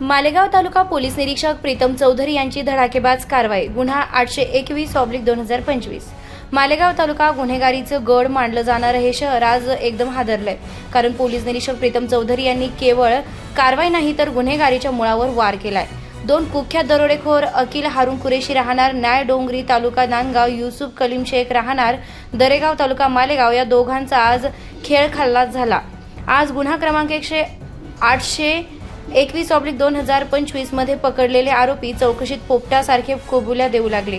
मालेगाव तालुका police निरीक्षक प्रीतम चौधरी यांची धडाकेबाज कारवाई. गुन्हा आठशे एकवीस ऑब्लिक दोन हजार पंचवीस. मालेगाव तालुका गुन्हेगारीचं गड मानलं जाणारं हे शहर आज एकदम हादरलंय. कारण पोलीस निरीक्षक प्रीतम चौधरी यांनी केवळ कारवाई नाही तर गुन्हेगारीच्या मुळावर वार केलाय. दोन कुख्यात दरोडेखोर अकिल हारून कुरेशी राहणार न्याय डोंगरी तालुका नांदगाव युसुफ कलीम शेख राहणार दरेगाव तालुका मालेगाव या दोघांचा आज खेळ खल्लास झाला. आज गुन्हा क्रमांक एकशे आठशे एकवीस ऑब्लिक दोन हजार पंचवीसमध्ये पकडलेले आरोपी चौकशीत पोपटासारखे कोबुल्या देऊ लागले.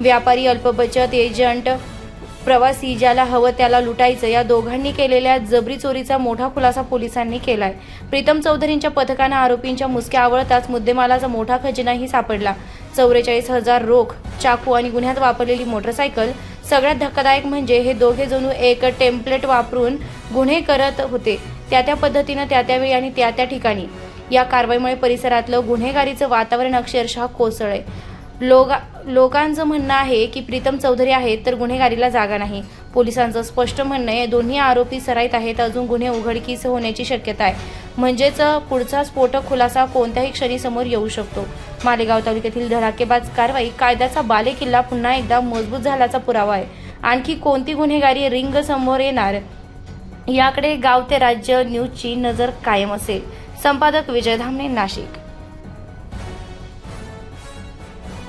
व्यापारी अल्पबचत एजंट प्रवासी ज्याला हवं त्याला लुटायचं या दोघांनी केलेल्या जबरी चोरीचा मोठा खुलासा पोलिसांनी केलाय. प्रीतम चौधरींच्या पथकानं आरोपींच्या मुसक्या आवळताच मुद्देमालाचा मोठा खजिनाही सापडला. चौवेचाळीस हजार रोख चाकू आणि गुन्ह्यात वापरलेली मोटरसायकल सगळ्यात धक्कादायक म्हणजे हे दोघे जणू एक टेम्पलेट वापरून गुन्हे करत होते. त्या त्या पद्धतीनं त्या त्यावेळी आणि त्या त्या ठिकाणी. या कारवाईमुळे परिसरातलं गुन्हेगारीचं वातावरण अक्षरशः कोसळय लोगा लोकांचं म्हणणं आहे की प्रीतम चौधरी आहेत तर गुन्हेगारीला जागा नाही. पोलिसांचं स्पष्ट म्हणणं आहे दोन्ही आरोपी सराईत आहेत अजून गुन्हे उघडकीस होण्याची शक्यता आहे. म्हणजेच पुढचा स्फोटक खुलासा कोणत्याही क्षणी समोर येऊ शकतो. मालेगाव तालुक्यातील धडाकेबाज कारवाई कायद्याचा बालेकिल्ला पुन्हा एकदा मजबूत झाल्याचा पुरावा आहे. आणखी कोणती गुन्हेगारी रिंग समोर येणार? याकडे गाव ते राज्य न्यूजची नजर कायम असेल. संपादक विजय धामणे नाशिक